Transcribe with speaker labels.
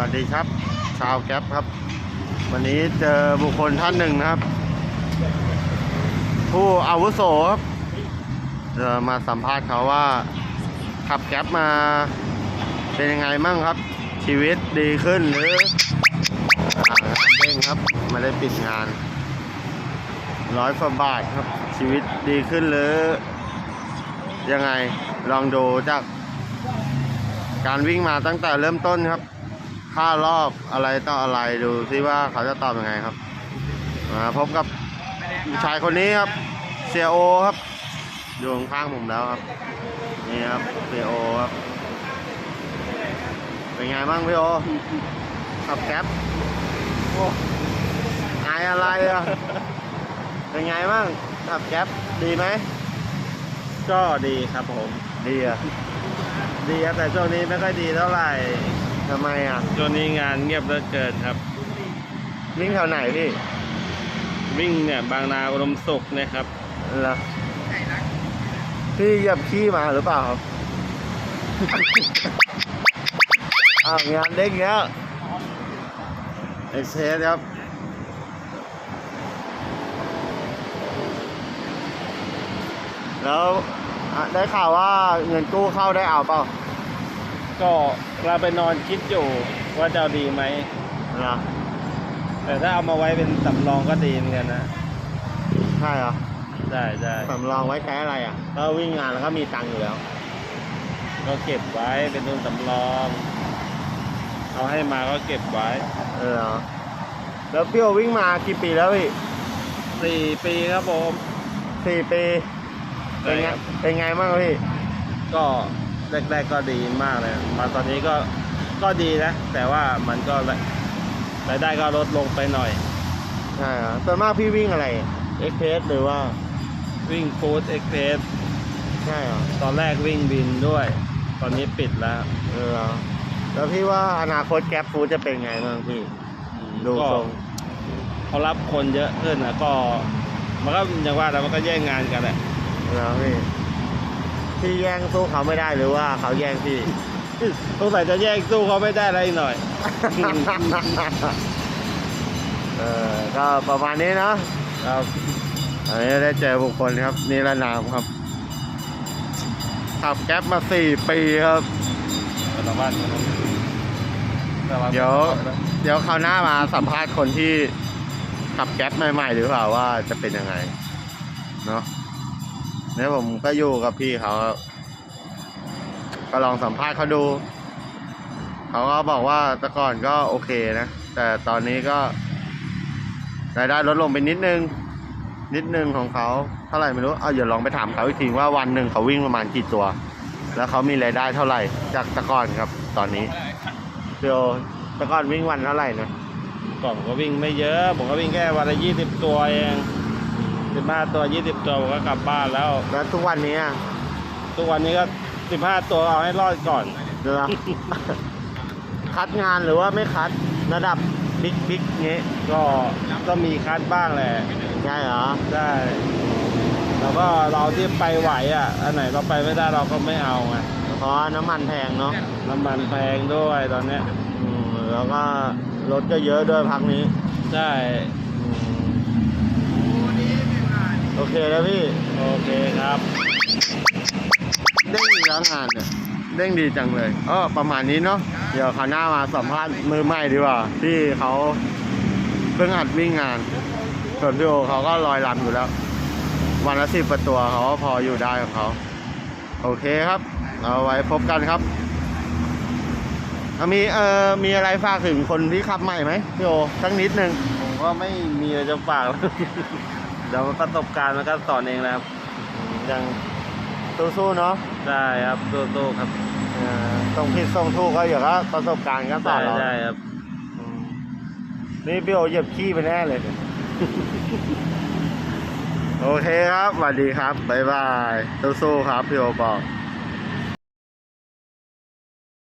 Speaker 1: วัสดีครับ ชาวแก๊ปครับ วันนี้เจอบุคคลท่านหนึ่งนะครับ ผู้อาวุโสครับจะมาสัมภาษณ์เขาว่า ขับแก๊ปมาเป็นยังไงมั่งครับ ชีวิตดีขึ้นหรืออ่างานเด้งครับไม่ได้ปิดงานร้อยกว่าบาทครับ ชีวิตดีขึ้นหรือ ยังไงลองดูจากการวิ่งมาตั้งแต่เริ่มต้นครับ ค่ารอบอะไรต่ออะไรดูซิว่าเขาจะตอบยังไงครับมาพบกับชายคนนี้ครับเซียโอครับอยู่ข้างๆผมแล้วครับนี่ครับเซียโอครับเป็นไงบ้างพี่โอขับแก๊ปโอ้อายอะไรอะเป็นไงบ้างขับแก๊ปดีไหม
Speaker 2: ก็ดีครับผม
Speaker 1: ดีอะ
Speaker 2: ดีครับแต่ช่วงนี้ไม่ค่อยดีเท่าไหร่
Speaker 1: ทำไมอะ
Speaker 2: ช่วงนี้งานเงียบเหลือเกินครับ
Speaker 1: วิ่งแถวไหนพี่
Speaker 2: วิ่งเนี่ยบางนาอุดมสุขเนะครับ
Speaker 1: เหรอพี่เหยียบขี้มาหรือเปล่าครับ อ้าวงานเด้งแล้วเอ็กเซสครับแล้วอะได้ข่าวว่าเงินกู้เข้าได้เอาเปล่า
Speaker 2: ก็เราไปนอนคิดอยู่ว่าจะเอาดีไหม
Speaker 1: เหรอ
Speaker 2: แต่ถ้าเอามาไว้เป็นสำรองก็ดีเหมือนกันนะ
Speaker 1: ใช่เหรอ
Speaker 2: ได้ได้
Speaker 1: สำรองไว้ใช้อะไรอะก็วิ่งงานแล้วก็มีตังค์อยู่แล้ว
Speaker 2: ก็เก็บไว้เป็นทุนสำรอง เอาให้มาก็เก็บไว้
Speaker 1: เออเหรอแล้วพี่โอวิ่งมากี่ปีแล้วพี่
Speaker 2: สี่ปีครับผม
Speaker 1: สี่ปีเป็นไง
Speaker 2: ใช่ครับ
Speaker 1: เป็นไงบ้างพี่
Speaker 2: ก็ แรก ๆ ก็ดีมากเลยมาตอนนี้ก็ก็ดีนะ แต่ว่ามันก็รายได้ก็ลดลงไปหน่อย
Speaker 1: ใช่เหรอส่วนมากพี่วิ่งอะไรเอ็กเพสหรือว่า
Speaker 2: วิ่งฟู้ดเอ็กเพส
Speaker 1: ใช่เหรอ
Speaker 2: ตอนแรกวิ่งบินด้วย ตอนนี้ปิดแล้ว
Speaker 1: เออเหรอแล้วพี่ว่าอนาคตแก๊ปฟู้ดจะเป็นไงบ้างพี่ดู
Speaker 2: ก็
Speaker 1: ทรง
Speaker 2: เขารับคนเยอะขึ้นนะก็ มันก็อย่างว่าแล้วมันก็แย่งงานกันแหละ
Speaker 1: แล้วพี่ พี่แย่งสู้เขาไม่ได้หรือว่าเขาแย่งพี่
Speaker 2: สงสัยจะแย่งสู้เขาไม่ได้อะไรหน่อย
Speaker 1: เออก็ประมาณนี้เนอะ
Speaker 2: ครับ
Speaker 1: อันนี้ได้เจอบุคคลครับนิรนามครับขับแก๊ปมาสี่ปีครับ
Speaker 2: สามารถ
Speaker 1: เดี๋ยว เดี๋ยวคราวหน้ามาสัมภาษณ์คนที่ขับแก๊ปใหม่ๆหรือเปล่าว่าจะเป็นยังไง เนาะ เนี่ยผมก็อยู่กับพี่เขาก็ลองสัมภาษณ์เขาดู เขาก็บอกว่าแต่ก่อนก็โอเคนะ แต่ตอนนี้ก็รายได้ลดลงไปนิดนึง นิดนึงของเขาเท่าไหร่ไม่รู้ เอาอย่าลองไปถามเขาอีกทีว่าวันหนึ่งเขาวิ่งประมาณกี่ตัว แล้วเขามีรายได้เท่าไหร่ จากแต่ก่อนครับ ตอนนี้เดี๋ยวแต่ก่อนวิ่งวันเท่าไหร่นะ
Speaker 2: ก่อนผมก็วิ่งไม่เยอะ ผมก็วิ่งแค่วันละยี่สิบตัวเอง สิบห้าตัวยี่สิบตัวผมก็กลับบ้านแล้ว
Speaker 1: แล้วทุกวันนี้อะ
Speaker 2: ทุกวันนี้ก็สิบห้าตัวเอาให้รอดก่อน
Speaker 1: เดี๋ยวนะ คัดงานหรือว่าไม่คัดระดับบิ๊กบิ๊กเงี้ย
Speaker 2: ก็ก็มีคัดบ้างแหละ
Speaker 1: ใช่เหรอ
Speaker 2: ได้แล้วก็เราที่ไปไหวอะ อันไหนเราไปไม่ได้เราก็ไม่เอาไง
Speaker 1: เพราะน้ำมันแพงเนาะ
Speaker 2: น้ำมันแพงด้วยตอนเนี้ย
Speaker 1: อืมแล้วก็รถก็เยอะด้วยพักนี้
Speaker 2: ใช่
Speaker 1: อืมโอ เคแล้วพี่
Speaker 2: โอเคครับ
Speaker 1: เด้งดีแล้วงานเนี่ย เด้งดีจังเลยเออประมาณนี้เนาะ เดี๋ยวคราวหน้ามาสัมภาษณ์มือใหม่ดีกว่า ที่เขาเพิ่งหัดวิ่งงาน ส่วนพี่โอเขาก็ลอยลำอยู่แล้ว วันละสิบประตัวเขาก็พออยู่ได้ของเขา โอเคครับ เอาไว้พบกันครับอะมีเอ่อมีอะไรฝากถึงคนที่ขับใหม่ไหมพี่โอสักนิดนึง
Speaker 2: ผมก็ไม่มีอะไรจะฝากแล้ว เดี๋ยวประสบการณ์มันก็สอนเองนะครับ
Speaker 1: ยังสู้ๆเนาะ
Speaker 2: ได้ครับสู้ๆครับ
Speaker 1: เอ่อส่งผิดส่งถูกก็เดี๋ยวก็ประสบการณ์ก็สอ
Speaker 2: ได้
Speaker 1: นเรา
Speaker 2: ได้ครับ
Speaker 1: อืมนี่พี่โอเหยียบขี้ไปแน่เลยโอเคครับสวัสดีครับบ๊ายบายสู้ๆครับพี่โอบอก